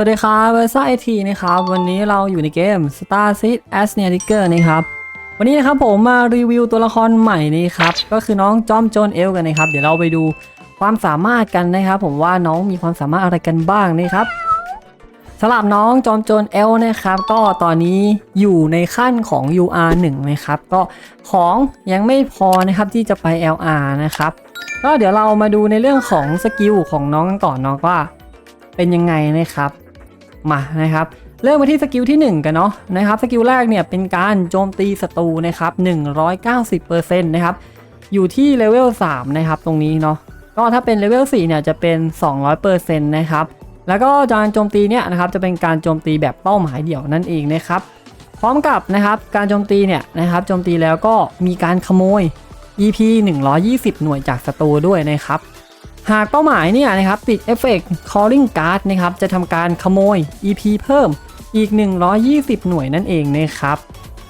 สวัสดีครับเวอร์ซ่าไอทีนะครับ วันนี้เราอยู่ในเกม Star Seed as n e a r i g e r นะครับ วันนี้นะครับผมมารีวิวตัวละครใหม่นี้ครับ ก็คือน้องจอมโจนเอลกันนะครับ เดี๋ยวเราไปดูความสามารถกันนะครับผมว่าน้องมีความสามารถอะไรกันบ้างนะครับสำหรับน้องจอมโจนเอลนะครับ ก็ตอนนี้อยู่ในขั้นของ UR 1นะครับ ก็ของยังไม่พอนะครับที่จะไป LR นะครับ ก็เดี๋ยวเรามาดูในเรื่องของสกิลของน้องกันก่อนเนาะว่าเป็นยังไงนะครับ มานะครับเริ่มมาที่สกิลที่ 1 กันเนาะนะครับสกิลแรกเนี่ยเป็นการโจมตีศัตรูนะครับ190%นะครับอยู่ที่เลเวล3นะครับตรงนี้เนาะก็ถ้าเป็นเลเวล4เนี่ยจะเป็น 200%นะครับแล้วก็การโจมตีเนี่ยนะครับจะเป็นการโจมตีแบบเป้าหมายเดี่ยวนั่นเองนะครับพร้อมกับนะครับการโจมตีเนี่ยนะครับโจมตีแล้วก็มีการขโมย EP 120 หน่วยจากศัตรูด้วยนะครับ หากเป้าหมายเนี่ยนะครับติดเอฟเฟกต์ calling card นะครับจะทำการขโมย EP เพิ่มอีก 120 หน่วยนั่นเองนะครับ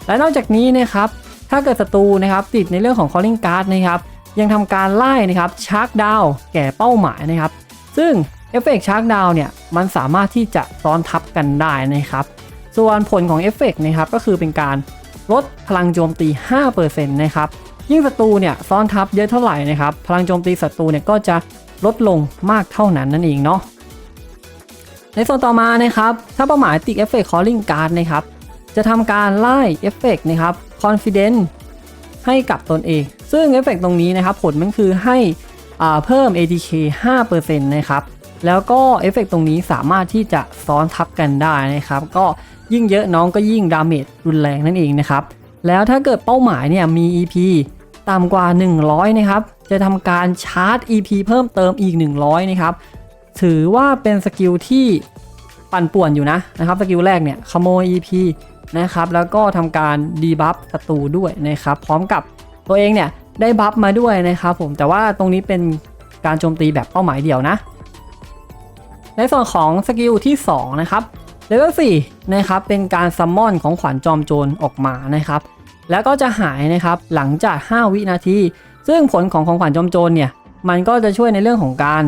และนอกจากนี้นะครับถ้าเกิดศัตรูนะครับติดในเรื่องของ calling card นะครับยังทำการไล่นะครับชาร์กดาวแก่เป้าหมายนะครับ ซึ่งเอฟเฟกต์ชาร์กดาวเนี่ยมันสามารถที่จะซ้อนทับกันได้นะครับ ส่วนผลของเอฟเฟกต์นะครับก็คือเป็นการลดพลังโจมตี 5%นะครับยิ่งศัตรูเนี่ยซ้อนทับเยอะเท่าไหร่นะครับ พลังโจมตีศัตรูเนี่ยก็จะ ลดลงมากเท่านั้นนั่นเองเนาะในส่วนต่อมานะครับ ถ้าเป้าหมายติดเอฟเฟกต์ calling card นะครับ จะทำการไล่เอฟเฟกต์นะครับ confidence ให้กับตนเอง ซึ่งเอฟเฟกต์ตรงนี้นะครับ ผลมันคือให้อ่าเพิ่ม ATK 5%นะครับ แล้วก็เอฟเฟกต์ตรงนี้สามารถที่จะซ้อนทับกันได้นะครับ ก็ยิ่งเยอะน้องก็ยิ่งดาเมจรุนแรงนั่นเองนะครับ แล้วถ้าเกิดเป้าหมายเนี่ยมี EP ต่ำกว่า 100 นะครับ จะทำการชาร์จ EP เพิ่มเติมอีก 100 นะครับ ถือว่าเป็นสกิลที่ปั่นป่วนอยู่นะนะครับสกิลแรกเนี่ยขโมย EP นะครับแล้วก็ทำการดีบัฟศัตรูด้วยนะครับ พร้อมกับตัวเองเนี่ยได้บัฟมาด้วยนะครับผมแต่ว่าตรงนี้เป็นการโจมตีแบบเป้าหมายเดียวนะ ในส่วนของสกิลที่ 2 นะครับเลเวล4นะครับเป็นการซัมมอนของขวัญจอมโจรออกมานะครับ แล้วก็จะหายนะครับหลังจาก 5 วินาที ซึ่งผลของของขวัญจอมโจรเนี่ยมันก็จะช่วยในเรื่องของการ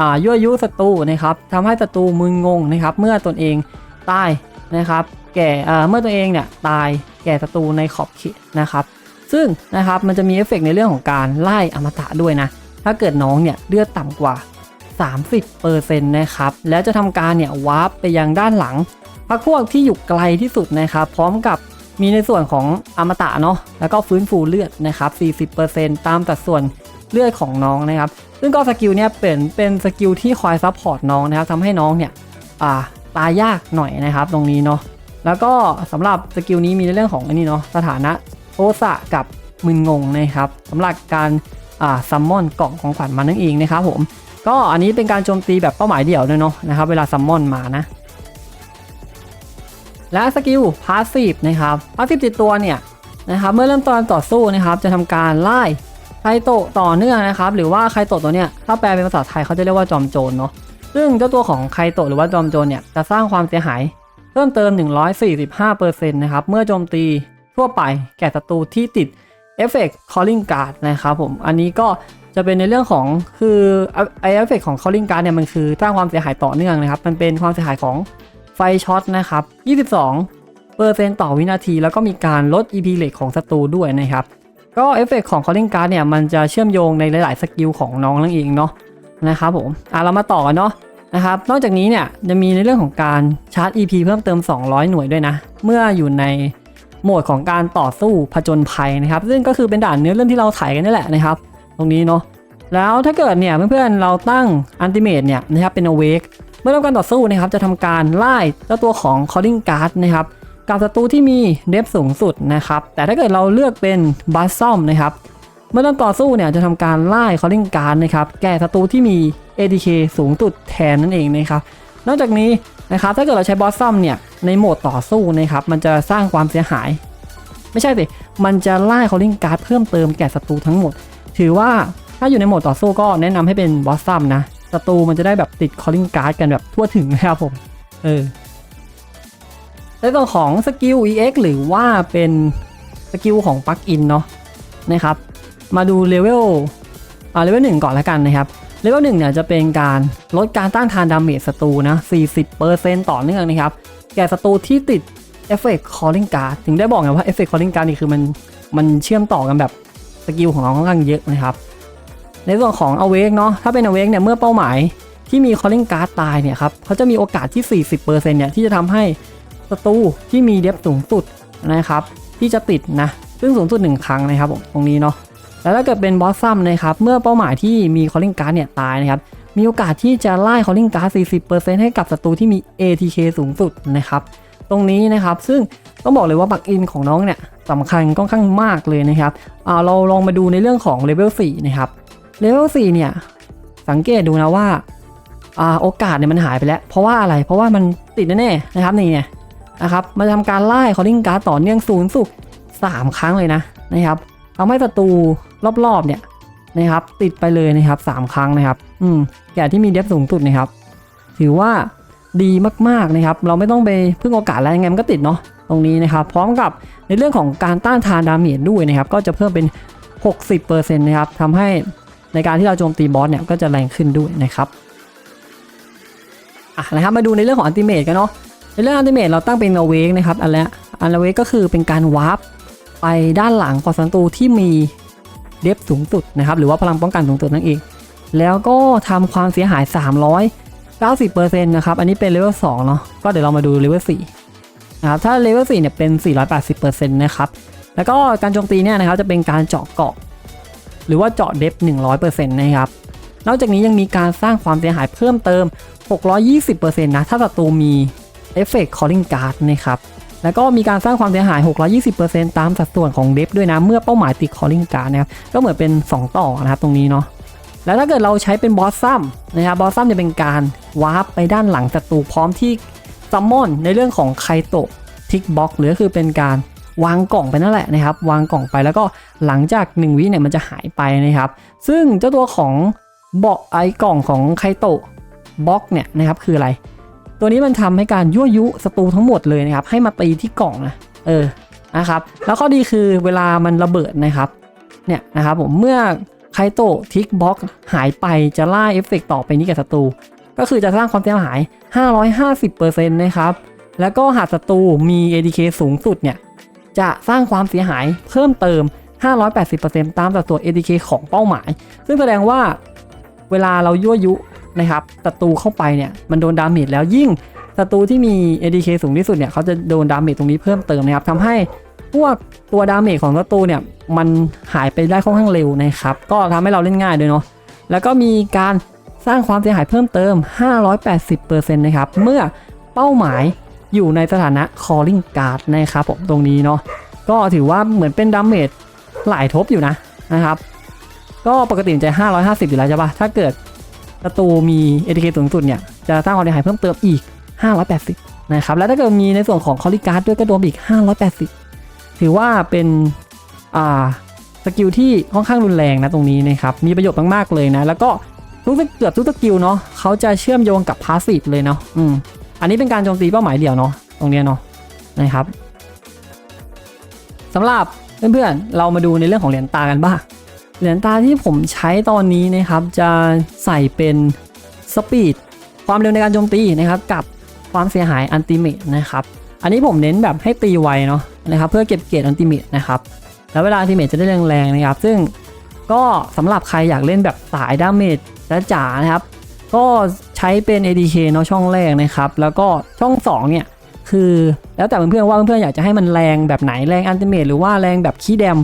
อ่ายั่วยุศัตรูนะครับทำให้ศัตรูมึนงงนะครับเมื่อตนเองตายนะครับแก่เมื่อตัวเองเนี่ยตายแก่ศัตรูในขอบเขตนะครับซึ่งนะครับมันจะมีเอฟเฟกต์ในเรื่องของการไล่อมตะด้วยนะถ้าเกิดน้องเนี่ยเลือดต่ำกว่า 30%นะครับแล้วจะทำการเนี่ยวาร์ปไปยังด้านหลังพักพวกที่อยู่ไกลที่สุดนะครับพร้อมกับ มีในส่วนของอมตะเนาะแล้วก็ฟื้นฟูเลือดนะครับ 40%ตามสัดส่วนเลือดของน้องนะครับ ซึ่งก็สกิลเนี่ยเป็นเป็นสกิลที่คอยซัพพอร์ตน้องนะครับทำให้น้องเนี่ยาตายยากหน่อยนะครับตรงนี้เนาะแล้วก็สำหรับสกิลนี้มีในเรื่องของอันนี้เนาะสถานะโทสะกับมึนงงนะครับสำหรับการซัมมอนกล่องของขวัญมานั่นเองนะครับผมก็อันนี้เป็นการโจมตีแบบเป้าหมายเดี่ยวด้วยเนาะนะครับเวลาซัมมอนมานะ และสกิลพาสซีฟนะครับพาสซีฟติดตัวเนี่ยนะครับเมื่อเริ่มตอนต่อสู้นะครับจะทำการไล่ไคโตะต่อเนื่องนะครับหรือว่าไคโตะตัวเนี้ยถ้าแปลเป็นภาษาไทยเขาจะเรียกว่าจอมโจรเนาะซึ่งเจ้าตัวของไคโตะหรือว่าจอมโจรเนี่ยจะสร้างความเสียหายเพิ่มเติม 145%นะครับเมื่อโจมตีทั่วไปแก่ศัตรูที่ติดเอฟเฟกต์ calling card นะครับผมอันนี้ก็จะเป็นในเรื่องของคือไอเอฟเฟกของ calling card เนี่ยมันคือสร้างความเสียหายต่อเนื่องนะครับ มันเป็นความเสียหายของ ไฟช็อตนะครับ 22เปอร์เซ็นต์ต่อวินาที แล้วก็มีการลด EP เลทของศัตรูด้วยนะครับ ก็เอฟเฟกของ calling card เนี่ย มันจะเชื่อมโยงในหลาย ๆ สกิลของน้องนั่นเองเนาะนะครับผมอะเรามาต่อกันเนาะนะครับ นอกจากนี้เนี่ยจะมีในเรื่องของการชาร์จ EP เพิ่มเติม 200 หน่วยด้วยนะ เมื่ออยู่ในโหมดของการต่อสู้ผจญภัยนะครับ ซึ่งก็คือเป็นด่านเนื้อเรื่องที่เราถ่ายกันนี่แหละนะครับ ตรงนี้เนาะแล้วถ้าเกิดเนี่ยเพื่อนๆเราตั้งอันติเมตเนี่ยนะครับเป็น awake เมื่อเริ่มการต่อสู้นะครับจะทำการไล่เจ้าตัวของ calling card นะครับกับศัตรูที่มีเดฟสูงสุดนะครับแต่ถ้าเกิดเราเลือกเป็นบัสซอมนะครับเมื่อเริ่มต่อสู้เนี่ยจะทำการไล่ calling card นะครับแก่ศัตรูที่มี ADK สูงสุดแทนนั่นเองนะครับนอกจากนี้นะครับถ้าเกิดเราใช้บอสซัมเนี่ยในโหมดต่อสู้นะครับมันจะสร้างความเสียหาย ไม่ใช่สิมันจะไล่ calling card เพิ่มเติมแก่ศัตรูทั้งหมด ถือว่าถ้าอยู่ในโหมดต่อสู้ก็แนะนำให้เป็นบอสซัมนะ ศัตรูมันจะได้แบบติด calling card กันแบบทั่วถึงนะครับผม เออในตัวของสกิล EX หรือว่าเป็นสกิลของปลั๊กอินเนาะนะครับ มาดูเลเวลอ่าเลเวลหนึ่งก่อนแล้วกันนะครับเลเวลหนึ่งเนี่ยจะเป็นการลดการต้านทานดาเมจศัตรูนะ 40%ต่อเนื่องนะครับ แก่ศัตรูที่ติดเอฟเฟกต์ calling card ถึงได้บอกไงว่าเอฟเฟกต์ calling card นี่คือมันมันเชื่อมต่อกันแบบสกิลของเราค่อนข้างเยอะนะครับ ในส่วนของ awake เนาะถ้าเป็น awake เนี่ยเมื่อเป้าหมายที่มี calling card ตายเนี่ยครับเขาจะมีโอกาสที่ 40%เนี่ยที่จะทำให้ศัตรูที่มีเดฟสูงสุดนะครับที่จะติดนะซึ่งสูงสุด 1 ครั้งนะครับตรงนี้เนาะแล้วถ้าเกิดเป็นบอสซัมนะครับเมื่อเป้าหมายที่มี calling card เนี่ยตายนะครับมีโอกาสที่จะไล่ calling card 40%ให้กับศัตรูที่มี ATK สูงสุดนะครับตรงนี้นะครับซึ่งต้องบอกเลยว่าบักอินของน้องเนี่ยสำคัญค่อนข้างมากเลยนะครับอ่าเราลองมาดูในเรื่องของเลเวล4นะครับ เลเวล4เนี่ย สังเกตดูนะว่าอ่าโอกาสเนี่ยมันหายไปแล้ว เพราะว่าอะไรเพราะว่ามันติดแน่ๆนะครับนี่ไงนะครับมาทำการไล่ calling card ต่อเนื่องศูนย์สุก3 ครั้งเลยนะนะครับทำให้ศัตรูรอบๆเนี่ยนะครับ ติดไปเลยนะครับสามครั้งนะครับ อืมแก่ที่มีเดฟสูงสุดนะครับ ถือว่าดีมากๆนะครับ เราไม่ต้องไปพึ่งโอกาสอะไรยังไงมันก็ติดเนาะตรงนี้นะครับ พร้อมกับในเรื่องของการต้านทานดาเมจด้วยนะครับ ก็จะเพิ่มเป็น 60%นะครับทำให้ ในการที่เราโจมตีบอสเนี่ยก็จะแรงขึ้นด้วยนะครับอะนะครับมาดูในเรื่องของอันติเมตกันเนาะในเรื่องอันติเมตเราตั้งเป็นอเวกนะครับอันแรกอันเวกก็คือเป็นการวาร์ปไปด้านหลังของศัตรูที่มีเดฟสูงสุดนะครับหรือว่าพลังป้องกันสูงสุดนั่นเอง แล้วก็ทำความเสียหาย 390%นะครับอันนี้เป็นเลเวล2เนาะก็เดี๋ยวเรามาดูเลเวล4นะครับถ้าเลเวล4เนี่ยเป็น 480%นะครับแล้วก็การโจมตีเนี่ยนะครับจะเป็นการเจาะเกาะ หรือว่าเจาะเดฟ100%นะครับ นอกจากนี้ยังมีการสร้างความเสียหายเพิ่มเติม 620%นะ ถ้าศัตรูมีเอฟเฟกต์ calling card นะครับ แล้วก็มีการสร้างความเสียหาย 620%ตามสัดส่วนของเดฟด้วยนะ เมื่อเป้าหมายติด calling card นะครับ ก็เหมือนเป็น 2 ต่อนะครับตรงนี้เนาะ แล้วถ้าเกิดเราใช้เป็นบอสซัมนะครับ บอสซัมจะเป็นการวาร์ปไปด้านหลังศัตรูพร้อมที่ซัมมอนในเรื่องของไคโตะทิกบ็อกหรือคือเป็นการ วางกล่องไปนั่นแหละนะครับวางกล่องไปแล้วก็หลังจาก 1วิเนี่ยมันจะหายไปนะครับ ซึ่งเจ้าตัวของเบาะไอกล่องของไคโตะบ็อกเนี่ยนะครับคืออะไร ตัวนี้มันทำให้การยั่วยุศัตรูทั้งหมดเลยนะครับ ให้มาตีที่กล่องนะเออนะครับ แล้วข้อดีคือเวลามันระเบิดนะครับเนี่ยนะครับผมเมื่อไคโตะทิกบ็อกหายไปจะล่าเอฟเฟกต่อไปนี้กับศัตรูก็คือจะสร้างความเสียหาย 550%นะครับ แล้วก็หากศัตรูมี ADK สูงสุดเนี่ย จะสร้างความเสียหายเพิ่มเติม 580%ตามสัดส่วน ADK ของเป้าหมาย ซึ่งแสดงว่าเวลาเรายั่วยุนะครับศัตรูเข้าไปเนี่ยมันโดนดาเมจแล้วยิ่งศัตรูที่มี ADK สูงที่สุดเนี่ยเขาจะโดนดาเมจตรงนี้เพิ่มเติมนะครับทำให้พวกตัวดาเมจของศัตรูเนี่ยมันหายไปได้ค่อนข้างเร็วนะครับก็ทำให้เราเล่นง่ายด้วยเนาะแล้วก็มีการสร้างความเสียหายเพิ่มเติม 580%นะครับเมื่อเป้าหมาย อยู่ในสถานะ calling card นะครับผมตรงนี้เนาะก็ถือว่าเหมือนเป็นดาเมจหลายทบอยู่นะนะครับ ก็ปกติมันจะ 550 อยู่แล้วใช่ปะถ้าเกิดศัตรูมี ATK สูงสุดเนี่ย จะสร้างความเสียหายเพิ่มเติมอีก 580 นะครับ แล้วถ้าเกิดมีในส่วนของ calling card ด้วยก็โดนอีก 580 ถือว่าเป็นอ่าสกิลที่ค่อนข้างรุนแรงนะตรงนี้นะครับ มีประโยชน์มาก ๆ เลยนะ แล้วก็ทุกเกือบทุกสกิลเนาะเขาจะเชื่อมโยงกับพาสซีฟเลยเนาะอืม อันนี้เป็นการโจมตีเป้าหมายเดี่ยวเนาะตรงเนี้ยเนาะนะครับสำหรับเพื่อนๆเรามาดูในเรื่องของเหรียญตากันบ้างเหรียญตาที่ผมใช้ตอนนี้นะครับจะใส่เป็นสปีดความเร็วในการโจมตีนะครับกับความเสียหายอันติเมตนะครับอันนี้ผมเน้นแบบให้ตีไวเนาะนะครับเพื่อเก็บเกรดอันติเมตนะครับแล้วเวลาอันติเมตจะได้แรงๆนะครับ ซึ่งก็สำหรับใครอยากเล่นแบบสายดาเมจจ๋าๆนะครับ ก็ใช้เป็น ADK เนาะช่องแรกนะครับ แล้วก็ช่อง2เนี่ยคือแล้วแต่เพื่อนๆว่าเพื่อนๆอยากจะให้มันแรงแบบไหนแรงอันติเมตหรือว่าแรงแบบคีย์แดม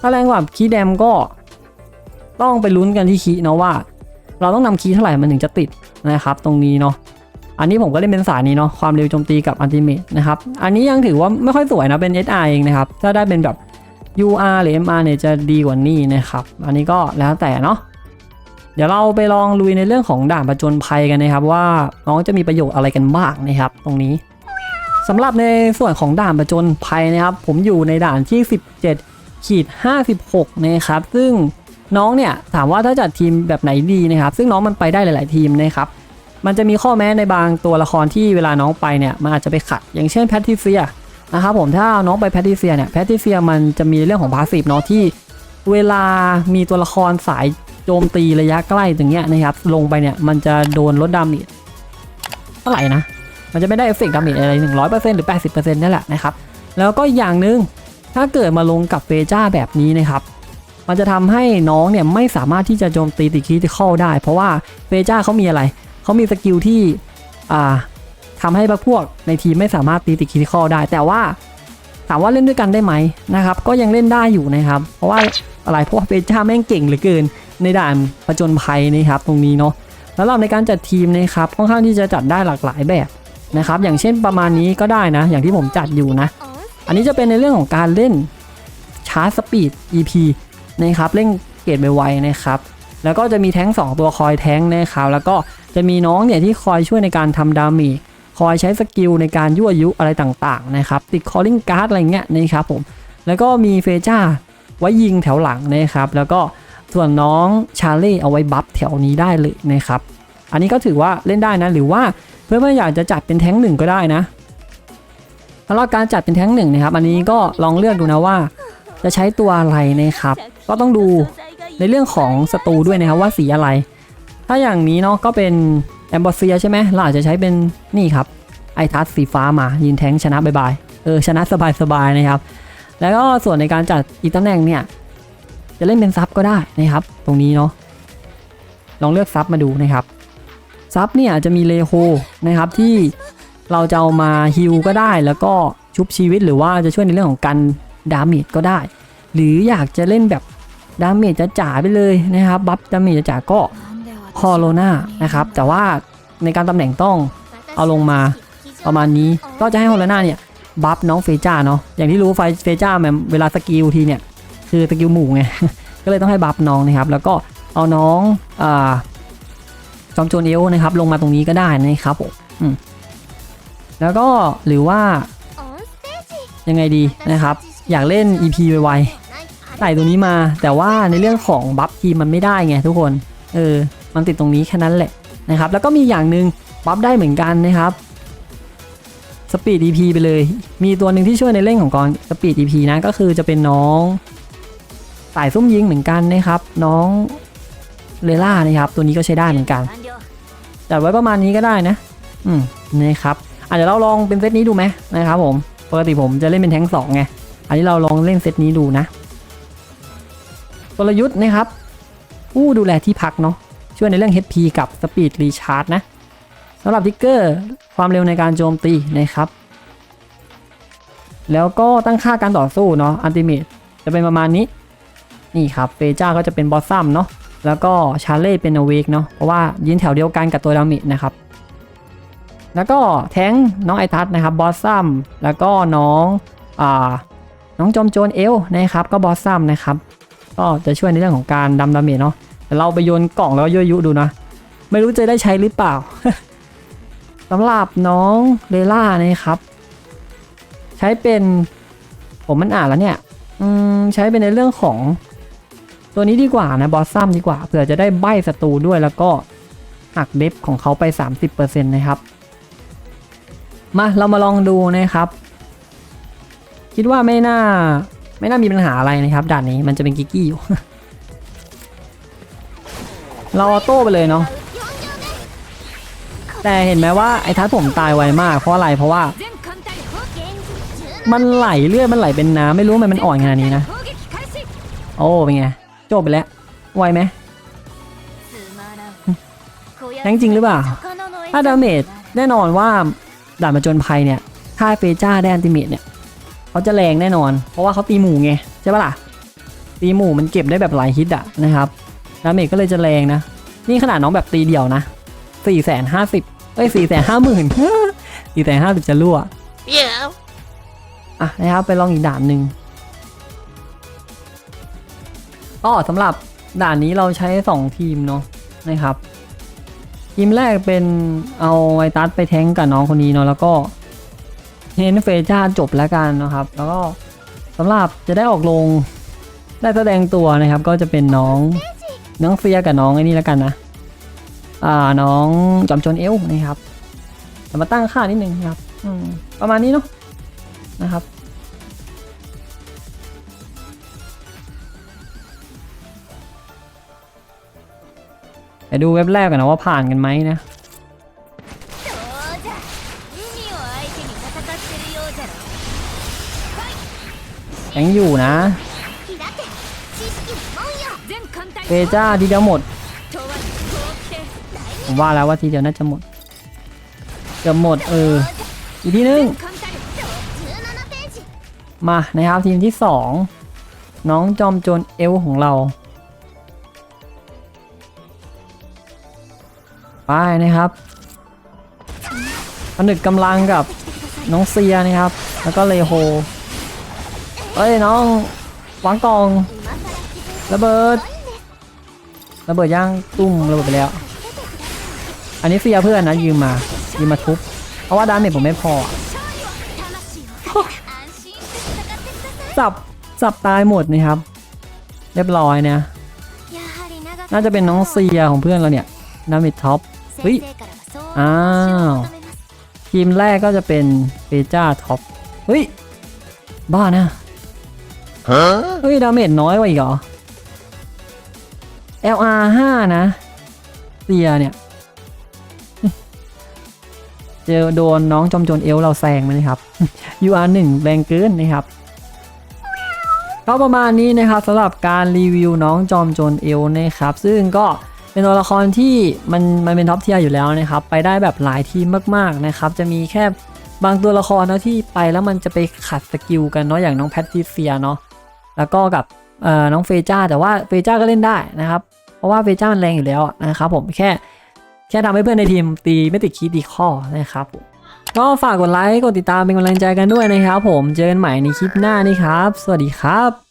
ถ้าแรงกว่าคีย์แดมก็ต้องไปลุ้นกันที่คีเนาะว่า เราต้องนำคีเท่าไหร่มันถึงจะติดนะครับ ตรงนี้เนาะอันนี้ผมก็เล่นเป็นสายนี้เนาะความเร็วโจมตีกับอันติเมตนะครับอันนี้ยังถือว่าไม่ค่อยสวยนะเป็น SR เองนะครับถ้าได้เป็นแบบ UR หรือ MR เนี่ยจะดีกว่านี้นะครับ อันนี้ก็แล้วแต่เนาะ เดี๋ยวเราไปลองลุยในเรื่องของด่านประจนภัยกันนะครับว่าน้องจะมีประโยชน์อะไรกันบ้างนะครับ ตรงนี้สำหรับในส่วนของด่านประจนภัยนะครับ ผมอยู่ในด่านที่ 17ขีด56นะครับซึ่งน้องเนี่ยถามว่าถ้าจัดทีมแบบไหนดีนะครับ ซึ่งน้องมันไปได้หลาย ๆ ทีมนะครับมันจะมีข้อแม้ในบางตัวละครที่เวลาน้องไปเนี่ยมันอาจจะไปขัด อย่างเช่นแพทริเซียนะครับผมถ้าน้องไปแพทริเซียเนี่ยแพทริเซียมันจะมีเรื่องของพาสซีฟเนาะที่เวลามีตัวละครสาย โจมตีระยะใกล้ตรงเนี้ยนะครับ ลงไปเนี่ยมันจะโดนลดดาเมจเท่าไหร่นะ มันจะไม่ได้เอฟเฟกต์ดาเมจอะไรหนึ่งร้อยเปอร์เซ็นต์หรือแปดสิบเปอร์เซ็นต์นี่แหละนะครับ แล้วก็อย่างหนึ่งถ้าเกิดมาลงกับเฟจ้าแบบนี้นะครับ มันจะทำให้น้องเนี่ยไม่สามารถที่จะโจมตีติคีที่เข้าได้ เพราะว่าเฟจ้าเขามีอะไร เขามีสกิลที่อ่าทำให้พวกในทีมไม่สามารถตีติคีที่เข้าได้ แต่ว่าถามว่าเล่นด้วยกันได้ไหมนะครับ ก็ยังเล่นได้อยู่นะครับ เพราะว่า อะไรเพราะว่าเฟจ้าแม่งเก่งเหลือเกิน ในด่านผจญภัยนะครับตรงนี้เนาะแล้วเราในการจัดทีมนะครับค่อนข้างที่จะจัดได้หลากหลายแบบนะครับอย่างเช่นประมาณนี้ก็ได้นะ อย่างที่ผมจัดอยู่นะ อันนี้จะเป็นในเรื่องของการเล่นชาร์จสปีด EP นะครับเร่งเกรดไวๆนะครับแล้วก็จะมีแท้ง2ตัวคอยแท้งนะครับแล้วก็จะมีน้องเนี่ยที่คอยช่วยในการทำดาเมจคอยใช้สกิลในการยั่วยุอะไรต่างๆนะครับติด calling card อะไรเงี้ยนะครับผมแล้วก็มีเฟจ้า ไว้ยิงแถวหลังนะครับ แล้วก็ส่วนน้องชาเล่เอาไว้บัฟแถวนี้ได้เลยนะครับ อันนี้ก็ถือว่าเล่นได้นะ หรือว่าเพื่อนๆอยากจะจัดเป็นแท้งหนึ่งก็ได้นะสำหรับการจัดเป็นแท้งหนึ่งนะครับ อันนี้ก็ลองเลือกดูนะว่า จะใช้ตัวอะไรนะครับ ก็ต้องดูในเรื่องของศัตรูด้วยนะครับว่าสีอะไร ถ้าอย่างนี้เนาะก็เป็นแอมบอสเซียใช่ไหมเราอาจจะใช้เป็นนี่ครับไอทัสสีฟ้ามา ยินแท้งชนะบายบายเออชนะสบายๆนะครับ แล้วก็ส่วนในการจัดอีกตำแหน่งเนี่ย จะเล่นเป็นซับก็ได้นะครับ ตรงนี้เนาะลองเลือกซับมาดูนะครับซับเนี่ยจะมีเลโคนะครับที่เราจะเอามาฮิลก็ได้ แล้วก็ชุบชีวิตหรือว่าจะช่วยในเรื่องของการดาเมจก็ได้ หรืออยากจะเล่นแบบดาเมจจะจ๋าไปเลยนะครับบัฟดาเมจจ๋าก็คอโลนานะครับแต่ว่าในการตำแหน่งต้องเอาลงมาประมาณนี้ก็จะให้โฮโลนาเนี่ย บัฟน้องเฟจ้าเนาะอย่างที่รู้ไฟเฟจ้ามันเวลาสกิลทีเนี่ยคือสกิลหมู่ไงก็เลยต้องให้บัฟน้องนะครับ แล้วก็เอาน้องอ่าจอมโจรเอลนะครับ ลงมาตรงนี้ก็ได้นะครับผมอืมแล้วก็หรือว่ายังไงดีนะครับ อยากเล่น EP ไวๆใส่ตัวนี้มา แต่ว่าในเรื่องของบัฟทีมมันไม่ได้ไงทุกคน เออ มันติดตรงนี้แค่นั้นแหละนะครับ แล้วก็มีอย่างหนึ่งบัฟได้เหมือนกันนะครับ สปีด EP ไปเลย มีตัวหนึ่งที่ช่วยในเรื่องของกองสปีด EP นะก็คือจะเป็นน้องสายซุ่มยิงเหมือนกันนะครับ น้องเลล่านะครับ ตัวนี้ก็ใช้ได้เหมือนกันจัดไว้ประมาณนี้ก็ได้นะ อืมนะครับอาจจะเดี๋ยวเราลองเป็นเซตนี้ดูไหมนะครับ ผมปกติผมจะเล่นเป็นแทงสองไงอันนี้เราลองเล่นเซตนี้ดูนะกลยุทธ์นะครับ ผู้ดูแลที่พักเนาะช่วยในเรื่อง HP กับสปีดรีชาร์จนะ สำหรับทิกเกอร์ความเร็วในการโจมตีนะครับ แล้วก็ตั้งค่าการต่อสู้เนาะอันติเมตจะเป็นประมาณนี้ นี่ครับเฟจ้าก็จะเป็นบอสซัมเนาะแล้วก็ชาเล่เป็นอเวกเนาะเพราะว่ายืนแถวเดียวกันกับตัวดามินะครับ แล้วก็แท้งน้องไอทัสนะครับบอสซัมแล้วก็น้องอ่าน้องจอมโจรเอลนะครับก็บอสซัมนะครับก็จะช่วยในเรื่องของการดำดาเมจเนาะแต่เราไปโยนกล่องแล้วยั่วยุดูนะ ไม่รู้จะได้ใช้หรือเปล่า สำหรับน้องเลล่านะครับ ใช้เป็น ผมมันอ่านแล้วเนี่ย อืมใช้เป็นในเรื่องของ ตัวนี้ดีกว่านะบอสซัมดีกว่าเผื่อจะได้ใบศัตรูด้วยแล้วก็หักเดฟของเขาไป 30%นะครับ มาเรามาลองดูนะครับ คิดว่าไม่น่า ไม่น่ามีปัญหาอะไรนะครับ ด่านนี้มันจะเป็นกิกกี้อยู่ เราออโต้ไปเลยเนาะ แต่เห็นไหมว่าไอ้ทัศน์ผมตายไวมากเพราะอะไรเพราะว่า มันไหลเลือดมันไหลเป็นน้ำไม่รู้ทำไมมันอ่อนขนาดนี้นะโอ้เป็นไงจบไปแล้วไวไหมแรงจริงหรือเปล่าถ้าดาเมจแน่นอนว่าด่านมาจนภัยเนี่ยถ้าเฟจ้าได้อันติเมตเนี่ยเขาจะแรงแน่นอน เพราะว่าเขาตีหมู่ไงใช่ปะล่ะตีหมู่มันเก็บได้แบบหลายฮิตอะนะครับดาเมจก็เลยจะแรงนะ นี่ขนาดน้องแบบตีเดี่ยวนะ สี่แสนห้าสิบเอ้ยสี่แสนห้าหมื่นสี่แสนห้าสิบจะรั่วอะนะครับไปลองอีกด่านหนึ่งก็สำหรับด่านนี้เราใช้2ทีมเนาะนะครับ ทีมแรกเป็นเอาไวตัสไปแทงกับน้องคนนี้เนาะแล้วก็เฮนเฟจ้าจบแล้วกันนะครับ แล้วก็สำหรับจะได้ออกลงได้แสดงตัวนะครับ ก็จะเป็นน้องน้องเฟียกับน้องไอ้นี่แล้วกันนะอ่า น้องจอมโจนเอลนะครับแต่มาตั้งค่านิดนึงนะครับประมาณนี้เนาะนะครับไปดูเว็บแรกกันนะว่าผ่านกันไหมนะยังอยู่นะเฟจ้าทีเดียวหมด มว่าแล้วว่าทีเดียวน่าจะหมดเกือบหมดเอออีกทีนึงมานะครับทีมที่ 2 น้องจอมโจรเอลของเราไปนะครับผนึกกำลังกับน้องเซียนะครับ แล้วก็เลโฮเอ้ยน้องวางกอง ระเบิด ระเบิดย่างตุ้มระเบิดไปแล้ว อันนี้เสียเพื่อนนะยืมมายืมมาทุบเพราะว่าดาเมจผมไม่พอสับสับตายหมดนะครับ เรียบร้อยเนะ น่าจะเป็นน้องเซียของเพื่อนเราเนี่ยดาเมจท็อปเฮ้ยอ้าวทีมแรกก็จะเป็นเฟจ้าท็อปเฮ้ย บ้านะเฮ้ย ดาเมจน้อยกว่าอีกเหรอ LR 5นะเซียเนี่ย จอโดนน้องจอมโจรเอลเราแซงมนะครับ UR 1แรงเกินนะครับก็ประมาณนี้นะครับสำหรับการรีวิวน้องจอมโจรเอลนะครับซึ่งก็เป็นตัวละครที่มันมันเป็นท็อปเทียร์อยู่แล้วนะครับไปได้แบบหลายทีมมากๆนะครับจะมีแค่บางตัวละครเนาะที่ไปแล้วมันจะไปขัดสกิลกันเนาะอย่างน้องแพทริเซียเนาะแล้วก็กับน้องเฟจ้าแต่ว่าเฟจ้าก็เล่นได้นะครับ เพราะว่าเฟจ้ามันแรงอยู่แล้วนะครับผมแค่ แค่ทำให้เพื่อนในทีมตีไม่ติดคีย์ดีข้อนะครับผมก็ฝากกดไลค์กดติดตามเป็นกำลังใจกันด้วยนะครับ ผมเจอกันใหม่ในคลิปหน้านี่ครับ สวัสดีครับ